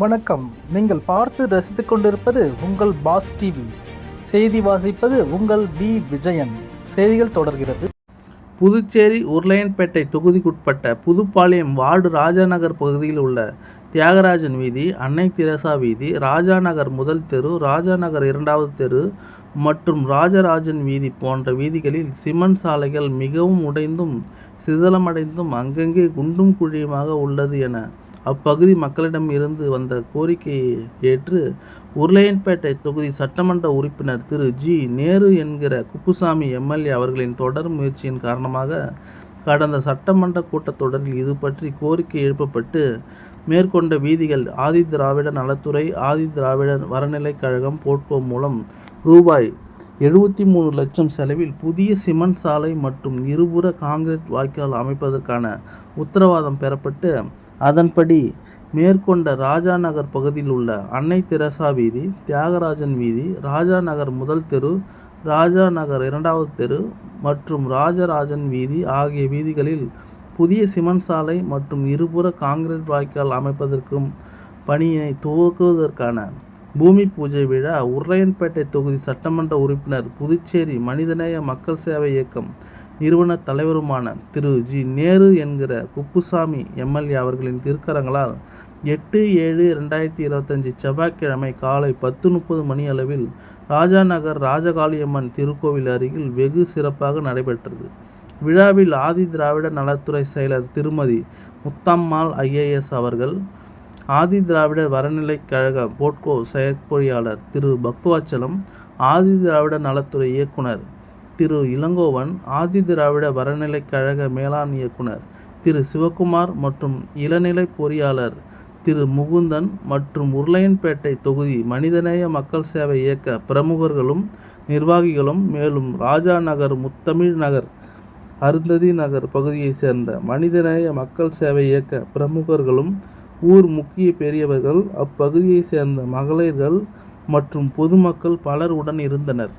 வணக்கம். நீங்கள் பார்த்து ரசித்து கொண்டிருப்பது உங்கள் பாஸ் டிவி. செய்தி வாசிப்பது உங்கள் பி விஜயன். செய்திகள் தொடர்கிறது. புதுச்சேரி உருளையன்பேட்டை தொகுதிக்குட்பட்ட புதுப்பாளையம் வார்டு ராஜாநகர் பகுதியில் உள்ள தியாகராஜன் வீதி அன்னை திரசா வீதி ராஜாநகர் முதல் தெரு ராஜாநகர் இரண்டாவது தெரு மற்றும் ராஜராஜன் வீதி போன்ற வீதிகளில் சிமெண்ட் சாலைகள் மிகவும் உடைந்தும் சிதலமடைந்தும் அங்கங்கே குண்டும் குழியுமாக உள்ளது என அப்பகுதி மக்களிடம் இருந்து வந்த கோரிக்கையை ஏற்று உருளையன்பேட்டை தொகுதி சட்டமன்ற உறுப்பினர் திரு. ஜி. நேரு என்கிற குப்புசாமி எம்எல்ஏ அவர்களின் தொடர் முயற்சியின் காரணமாக கடந்த சட்டமன்ற கூட்டத்தொடரில் இது பற்றி கோரிக்கை எழுப்பப்பட்டு மேற்கொண்ட வீதிகள் ஆதி திராவிட நலத்துறை ஆதி திராவிட வரநிலைக் கழகம் போட்போ மூலம் ரூபாய் எழுபத்தி மூணு லட்சம் செலவில் புதிய சிமெண்ட் சாலை மற்றும் இருபுற காங்கிரீட் வாய்க்கால் அமைப்பதற்கான உத்தரவாதம் பெறப்பட்டு அதன்படி மேற்கொண்ட ராஜா நகர் பகுதியில் உள்ள அன்னை தெரசா வீதி தியாகராஜன் வீதி ராஜா நகர் முதல் தெரு ராஜா நகர் இரண்டாவது தெரு மற்றும் ராஜராஜன் வீதி ஆகிய வீதிகளில் புதிய சிமெண்ட் சாலை மற்றும் இருபுற காங்கிரீட் வாய்க்கால் அமைப்பதற்கும் பணியினை துவக்குவதற்கான பூமி பூஜை விழா உருளையன்பேட்டை தொகுதி சட்டமன்ற உறுப்பினர் புதுச்சேரி மனிதநேய மக்கள் சேவை இயக்கம் நிறுவன தலைவருமான திரு. ஜி. நேரு என்கிற குப்புசாமி எம்எல்ஏ அவர்களின் திருக்கரங்களால் எட்டு ஏழு ரெண்டாயிரத்தி இருபத்தஞ்சி செவ்வாய்க்கிழமை காலை பத்து முப்பது மணி அளவில் ராஜாநகர் ராஜகாளியம்மன் திருக்கோவில் அருகில் வெகு சிறப்பாக நடைபெற்றது. விழாவில் ஆதி திராவிட நலத்துறை செயலர் திருமதி முத்தம்மாள் ஐஏஎஸ் அவர்கள் ஆதி திராவிட வரநிலைக் கழக போட்கோ செயற்பொறியாளர் திரு. பக்வாச்சலம் ஆதி திராவிட நலத்துறை இயக்குனர் திரு இளங்கோவன் ஆதி திராவிட வரநிலைக் கழக மேலாண் இயக்குனர் திரு சிவகுமார் மற்றும் இளநிலை பொறியாளர் திரு முகுந்தன் மற்றும் உருளையன்பேட்டை தொகுதி மனிதநேய மக்கள் சேவை இயக்க பிரமுகர்களும் நிர்வாகிகளும் மேலும் ராஜா நகர் முத்தமிழ் நகர் அருந்ததி நகர் பகுதியைச் சேர்ந்த மனிதநேய மக்கள் சேவை இயக்க பிரமுகர்களும் ஊர் முக்கிய பெரியவர்கள் அப்பகுதியைச் சேர்ந்த மகளிர்கள் மற்றும் பொதுமக்கள் பலர் உடன் இருந்தனர்.